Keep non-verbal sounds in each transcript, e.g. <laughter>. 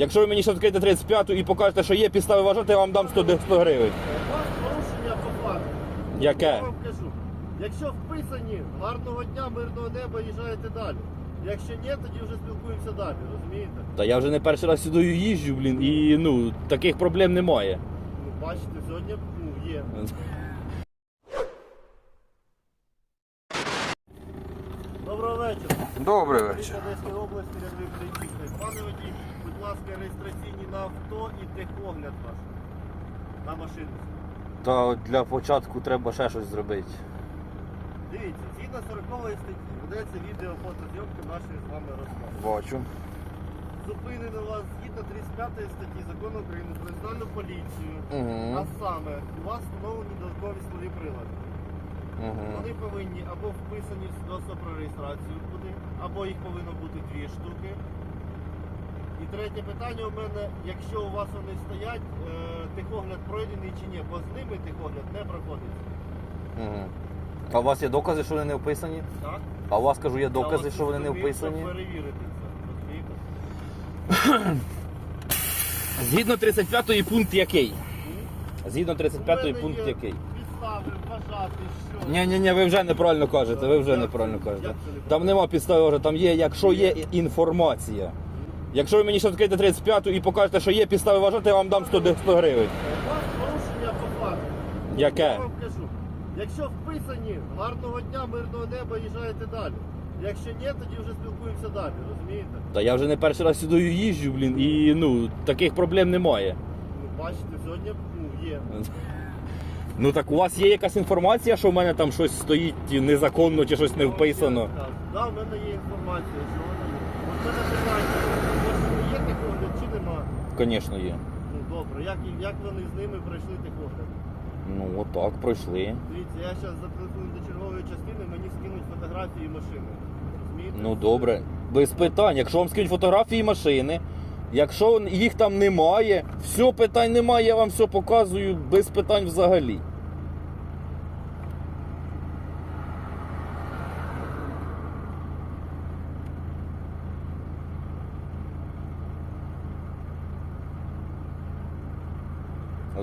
Якщо ви мені ще відкриєте 35-ту і покажете, що є підстави вважати, я вам дам 100, 100 гривень. У вас порушення по факту. Яке? Я вам кажу. Якщо вписані, гарного дня, мирного неба, їжджаєте далі. Якщо ні, тоді вже спілкуємося далі, розумієте? Та я вже не перший раз сюди їжджу, блін, і ну, таких проблем немає. Ну, бачите, сьогодні ну, є. <laughs> Доброго вечора. Добрий області. Пане водій, будь ласка, реєстраційні на авто і техогляд ваш. На машину. Та для початку треба ще щось зробити. Дивіться, згідно 40 статті ведеться відео фотозйомки нашої з вами розмови. Бачу. Зупинено вас згідно 35 статті закону України про національну поліцію. А Угу. саме у вас встановлені додаткові слові прилади. Вони повинні або вписані в свідоцтво про реєстрацію туди, або їх повинно бути дві штуки. І третє питання у мене, якщо у вас вони стоять, е, техогляд пройдений чи ні, бо з ними техогляд не проходить. Угу. А у вас є докази, що вони не вписані? Так? А у вас кажу, є Я докази, що вони не щоб вписані? перевірити це, розумієте? Згідно 35-ї пункт який? Згідно 35 мене пункт який? Підстави вважати, що... Ні, ні, ні, ви вже неправильно кажете, ви вже неправильно кажете. Там нема підстави, вже, там є, якщо є інформація. Якщо ви мені ще відкриєте 35 ту і покажете, що є підстави вважати, я вам дам 100, 100 гривень. У вас порушення по факту. Яке? Я вам кажу. Якщо вписані, гарного дня, мирного неба, їжджаєте далі. Якщо ні, тоді вже спілкуємося далі, розумієте? Та я вже не перший раз сюди їжджу, блін, і ну, таких проблем немає. Ну, бачите, сьогодні ну, є. <laughs> Ну так у вас є якась інформація, що в мене там щось стоїть незаконно чи щось не вписано? Так, да, в мене є інформація, що вона є. От мене питання, може є техогляд чи нема? Звісно, є. Ну добре, як, як вони з ними пройшли техогляд? Ну отак, пройшли. Дивіться, я зараз зателефоную до чергової частини, мені скинуть фотографії машини. Розумієте? Ну добре, без питань. Якщо вам скинуть фотографії машини, якщо їх там немає, все питань немає, я вам все показую без питань взагалі.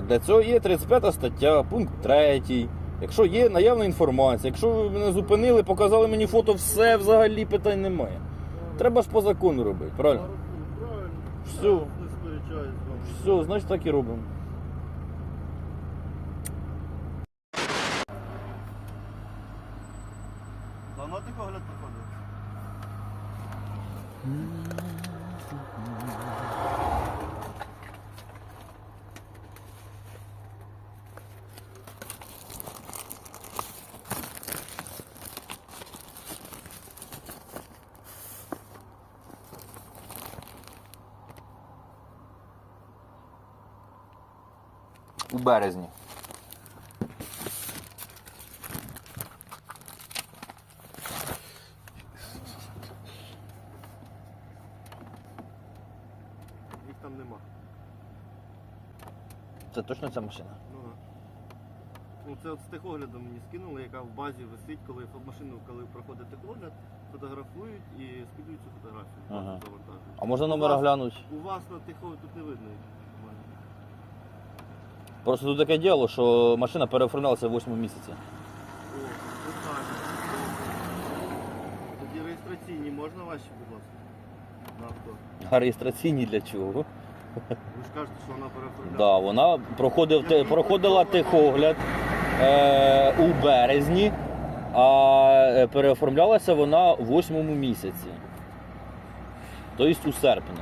Для цього є 35 стаття, пункт 3. Якщо є наявна інформація, якщо ви мене зупинили, показали мені фото, все взагалі питань немає. Треба ж по закону робити, правильно? Все. Все, значить так і робимо. Давно техогляд проходив? У березні. Їх там нема. Це точно ця машина? Ну, да. ну це от з техоглядом мені скинули, яка в базі висить, коли машину, коли проходить техогляд, фотографують і скидують цю фотографію. Ага. Завантажують. А можна номера глянути? У вас на техогляд тут не видно. їх. Просто тут таке діло, що машина переоформлялася в 8 місяці. О, питання. Тоді реєстраційні можна ваші, будь ласка? На авто. А реєстраційні для чого? Ви ж кажете, що вона переоформляла. Да, вона проходив, те- проходила техогляд е, у березні, а е, переоформлялася вона в 8 місяці. Тобто у серпні.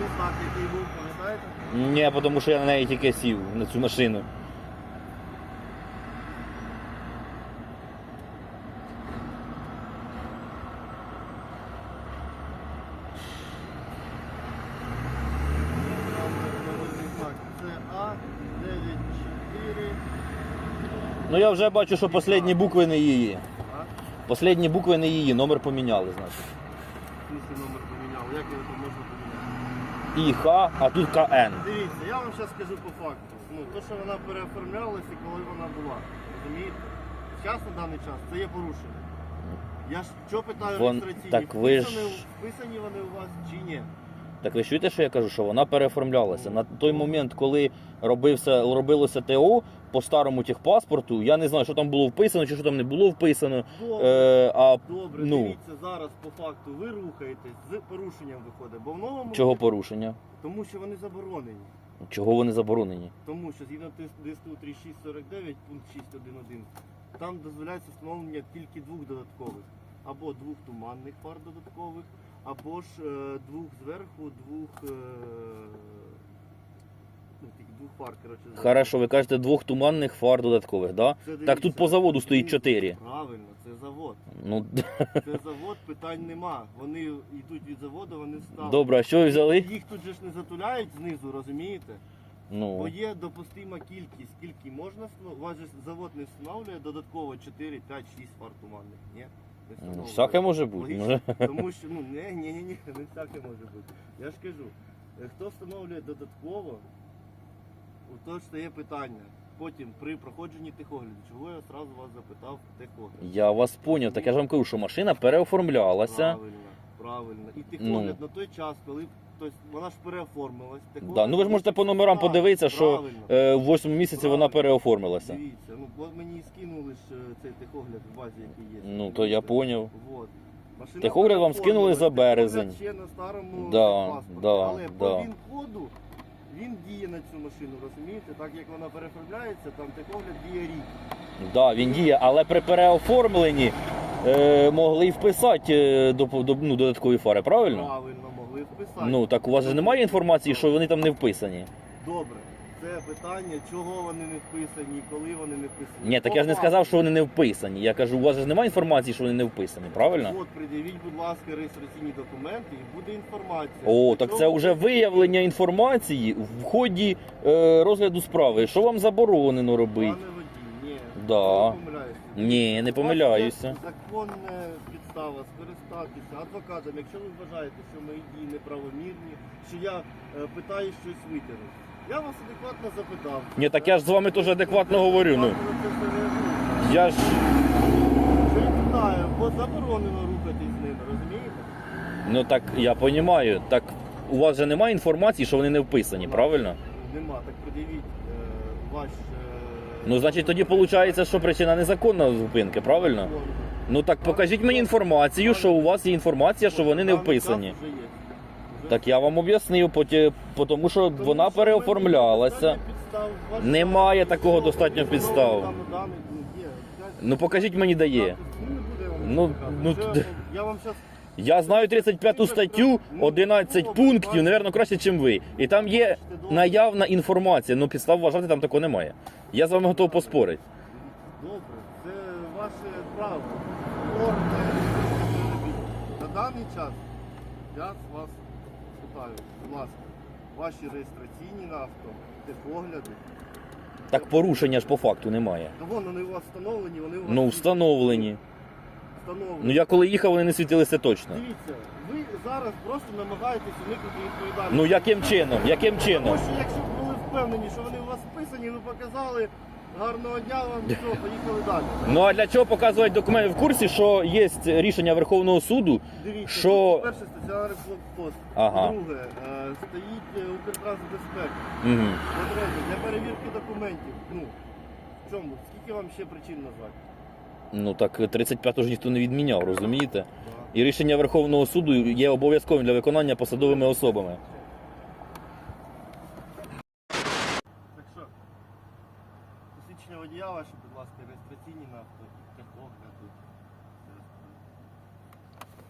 Номерний знак, який був, пам'ятаєте? Ні, тому що я на неї тільки сів, на цю машину. Це А94. Ну я вже бачу, що останні букви не її. Останні букви не її, номер поміняли, значить. В смысле номер поміняв. Як його можна поміняти? ІХ, а тут КН. Дивіться, я вам зараз скажу по факту. Ну, то, що вона переоформлялася, коли вона була. Розумієте? Зараз на даний час це є порушення. Я ж що питаю Вон- реєстраційні? так ви ж- Вписані, вписані вони у вас чи ні? Так ви чуєте, що я кажу, що вона переоформлялася. На той момент, коли робився, робилося ТО по старому техпаспорту, я не знаю, що там було вписано, чи що там не було вписано. Добре, Е, а добре, ну. дивіться, зараз по факту ви рухаєтесь з порушенням виходить, бо в новому чого порушення? тому що вони заборонені. Чого вони заборонені? Тому що згідно ДСТУ 3649, пункт 6.1.1, там дозволяється встановлення тільки двох додаткових. Або двох туманних фар додаткових, або ж е, двох зверху, двох. Е, ну, двох фар, коротше. Хорошо, ви кажете двох туманних фар додаткових, да? Це Так тут по заводу стоїть ну, чотири. Правильно, це завод. Ну <laughs> Це завод, питань нема. Вони йдуть від заводу, вони ставлять. добре, а що ви взяли? Їх тут же ж не затуляють знизу, розумієте? Бо Ну є допустима кількість, скільки можна. У вас же завод не встановлює додатково 4, 5, 6 фар туманних. Ні? Ну, всяке може бути. Може. <laughs> Тому що, ну, не, ні, ні, ні, не всяке може бути. Я ж кажу, е, хто встановлює додатково, то стає питання. Потім при проходженні техогляду, чого я одразу вас запитав техогляд. Я вас поняв. Так я ж вам кажу, що машина переоформлялася. Правильно, правильно. І техогляд на той час, коли тобто, вона ж переоформилась. техогляд Да, ну ви ж можете по номерам Так, подивитися, що правильно. е, в восьмому місяці вона Правильно. переоформилася. Дивіться, ну бо мені скинули ж е, цей техогляд в базі, який є. Ну то я поняв. Вот. Машина Техогляд вам скинули за березень. ще на старому Да, паспорті. да, Але да. по ВІН-коду він діє на цю машину, розумієте? Так як вона переформляється, там техогляд діє рік. Да, він діє, але при переоформленні е, могли й вписати е, до, до, ну, додаткові фари, правильно? Правильно, могли вписати. Ну так у вас же немає інформації, що вони там не вписані. Добре. Це питання, чого вони не вписані, коли вони не вписані. Ні, так я ж не сказав, що вони не вписані. Я кажу, у вас же немає інформації, що вони не вписані, правильно? От, придивіть, будь ласка, реєстраційні документи і буде інформація. О, так це Чого вже виявлення інформації в ході е, розгляду справи. Що вам заборонено робити? Пане водій, ні. Да. Помиляєтеся. Ні, не помиляюся. Законна підстава скористатися адвокатом, якщо ви вважаєте, що мої дії неправомірні, що я е, питаю щось витягнути. Я вас адекватно запитав. Ні, так я ж з вами теж адекватно говорю. Ну я ж Що я питаю, бо заборонено рухатись з ними, розумієте? ну так я розумію. Так у вас же немає інформації, що вони не вписані, правильно? Нема, так придивіть е, ваш. Е, Ну, значить, тоді виходить, що причина незаконна зупинки, правильно? Ну так покажіть мені інформацію, що у вас є інформація, що вони не вписані. Так я вам об'яснив, тому що вона переоформлялася. Немає такого достатньо підстав. ну, покажіть мені де є. Ну, Ну, я вам зараз Я знаю 35 статтю, 11 пунктів, напевно, краще, ніж ви. І там є наявна інформація, ну підстав вважати там такого немає. Я з вами готовий поспорити. добре. Це ваше право. На даний час я з вас питаю, будь ласка, ваші реєстраційні на авто, техогляди. Так порушення ж по факту немає. Та вон вони у вас встановлені, вони у вас Ну, встановлені. Встановлені. Ну я коли їхав, вони не світилися точно. Дивіться, ви зараз просто намагаєтесь уникнути відповідальності. Ну яким чином? Яким Тому що якщо б були впевнені, що вони у вас вписані, ви показали гарного дня вам, <laughs> все, поїхали далі. Ну а для чого показувати документи в курсі, що є рішення Верховного суду? Дивіться, Що- тут, перше стаціонарний блокпост. Ага. По-друге, е, стоїть е, Укртрансбезпека. Угу. По-третє, для перевірки документів. Ну, в чому? Скільки вам ще причин назвати? Ну так 35 ж ніхто не відміняв, розумієте? І рішення Верховного суду є обов'язковим для виконання посадовими особами. Так що, посвідчення водія ваше, будь ласка, реєстраційні на авто, техогляду.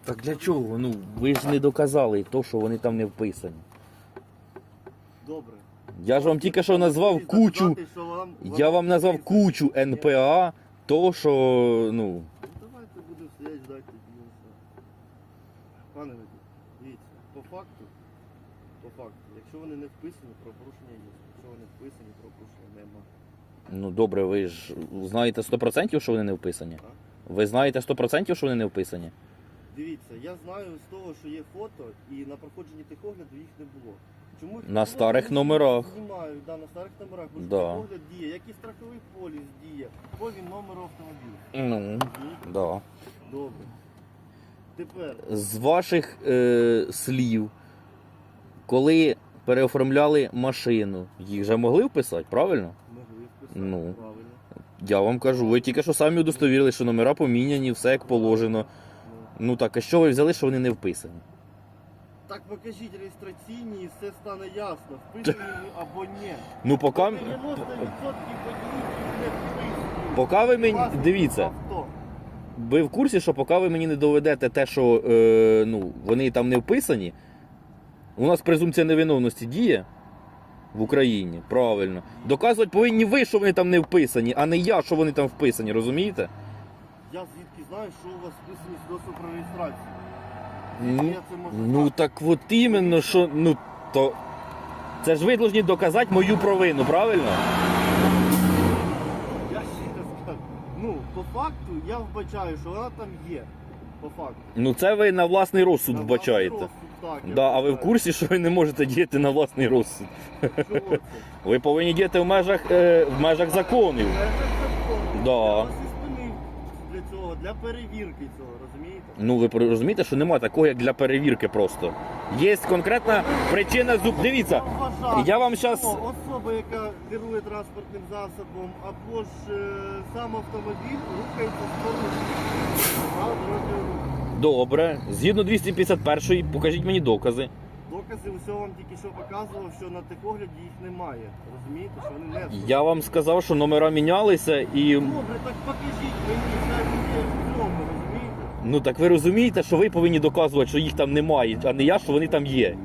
Так для чого? Ну ви ж не доказали то, що вони там не вписані. Добре. Я ж вам тільки що назвав кучу. Я вам назвав кучу НПА, то що ну. Давайте будемо стояти, ждати тоді. Пане Вадим, дивіться, по факту, по факту, якщо вони не вписані, правопорушення є. Якщо вони вписані, правопорушення нема. Ну добре, ви ж знаєте 100%, що вони не вписані. Ви знаєте 100%, що вони не вписані? Дивіться, я знаю з того, що є фото, і на проходженні техогляду їх не було. Чому На старих номерах. Знімають, да, на старих номерах, бо Да. техогляд діє, як і страховий поліс діє, по він номеру автомобіля. Ну, Розумієте? да. Добре. Тепер, З ваших е, слів, коли переоформляли машину, їх же могли вписати, правильно? Могли вписати, Ну. правильно. Я вам кажу, ви тільки що самі удостовірили, що номера поміняні, все як положено. Ну. Ну так, а що ви взяли, що вони не вписані? Так покажіть реєстраційні і все стане ясно, вписані <laughs> або ні. Ну, поки, 90% водіїв не вписані. поки ви мені. Дивіться, авто. ви в курсі, що поки ви мені не доведете те, що е, ну, вони там не вписані, у нас презумпція невиновності діє в Україні, правильно. Доказувати повинні ви, що вони там не вписані, а не я, що вони там вписані, розумієте? Я звідки знаю, що у вас вписані свідоцтво про реєстрацію. Ну, Я це можу Ну так от іменно, що ну то. Це ж ви повинні доказати мою провину, правильно? Я ще раз кажу. Ну, по факту я вбачаю, що вона там є. По факту. Ну це ви на власний розсуд На вбачаєте. власний розсуд, так, я Да, а ви в вбачаю. курсі, що ви не можете діяти на власний розсуд? Чого це? Ви повинні діяти в межах, е, в межах законів. Це ж закон. Да. Я вас і для перевірки цього, розумієте? Ну ви розумієте, що немає такого, як для перевірки просто. Є конкретна причина зуб. Дивіться, вважаю, я вам щас- Особа, яка керує транспортним засобом, або ж е, сам автомобіль рухається дорожнього руху. добре, згідно 251 покажіть мені докази. Докази усього вам тільки що показував, що на техогляді їх немає. Розумієте, що вони не. Я вам сказав, що номера мінялися і. Добре, так покажіть мені, це буде в цьому, розумієте? Ну так ви розумієте, що ви повинні доказувати, що їх там немає, а не я, що вони там є.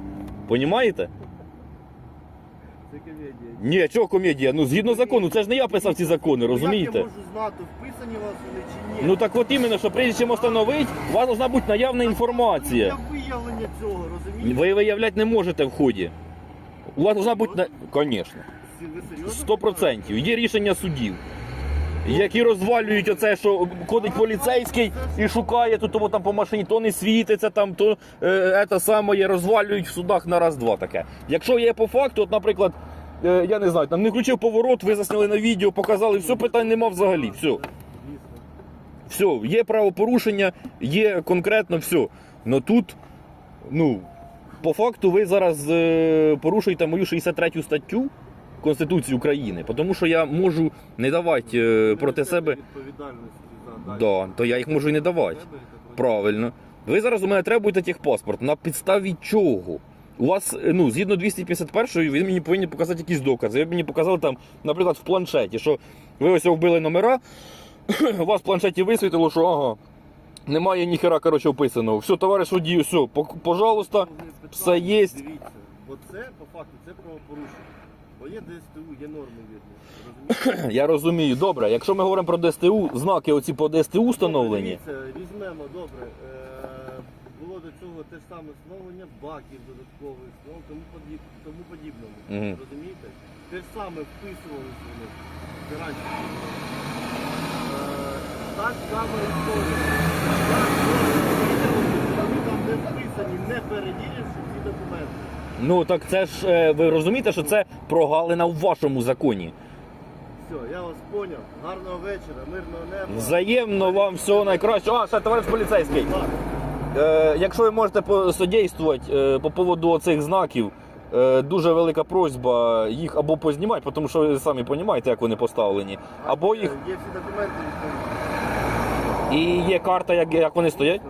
Понімаєте? Це комедія. Ні, чого комедія? Ну згідно закону, це ж не я писав ці закони, Ну, Як розумієте? я можу знати, вписані у вас вони чи ні? Ну так от іменно, що прежде чим встановити, у вас повинна бути наявна інформація. Для виявлення цього, розумієте? Ви виявляти не можете в ході. У вас повинна бути на. Звісно. Ви серйозно? Сто процентів. Є рішення судів, які розвалюють оце, що ходить поліцейський і шукає тут того там по машині, то не світиться там, то е, це саме розвалюють в судах на раз-два таке. Якщо є по факту, от, наприклад, е, я не знаю, там не включив поворот, ви засняли на відео, показали, все питань нема взагалі. Все. Все, є правопорушення, є конкретно все. Но тут, ну, по факту, ви зараз е, порушуєте мою 63 статтю Конституції України, тому що я можу не давати е, проти себе. Да, то я їх можу і не давати. Правильно. Ви зараз у мене требуєте техпаспорт. На підставі чого? У вас, е, ну, згідно 251 ви мені повинні показати якісь докази. Ви мені показали там, наприклад, в планшеті, що ви ось вбили номера, <clears throat> у вас в планшеті висвітило, що ага, немає ніхера, коротше, вписаного. Все, товариш водій, все, пожалуйста. Все є. Дивіться, бо це по факту це правопорушення. Бо є ДСТУ, є норми видно. Я розумію, добре, якщо ми говоримо про ДСТУ, знаки оці по ДСТУ встановлені. Дивіться, візьмемо, добре. Е, було до цього те ж саме встановлення баків додаткових, ну, тому, поді- тому подібному. Мгм. Розумієте? Те ж саме вписувалися вони. Гарантії. Е, так само історія. Так, Вони там не вписані, не перевіривши ці документи. Ну так це ж е, ви розумієте, що це прогалина в вашому законі. Все, я вас поняв. Гарного вечора, мирного неба. Взаємно вам всього найкращого. А, ще товариш поліцейський. Так. Е, якщо ви можете посодействувати е, по поводу цих знаків, е, дуже велика просьба їх або познімати, тому що ви самі розумієте, як вони поставлені, або їх. Є всі документи відповідні. І є карта, як, як вони стоять.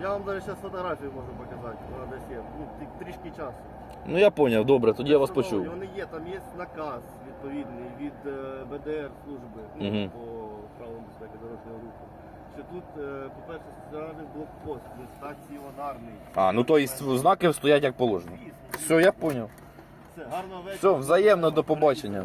Я вам навіть зараз фотографію можу показати, вона десь є. Ну, ті- трішки часу. Ну я зрозумів, добре, тоді я вас почув. Вони є, там є наказ відповідний від е, БДР служби ну, Мгм. по правилам безпеки дорожнього руху. Що тут, е, по-перше, стаціонарний блокпост, він стаціонарний. А, ну то є знаки стоять як положено. Все, я зрозумів. Все, гарного вечора. Все, взаємно, до побачення.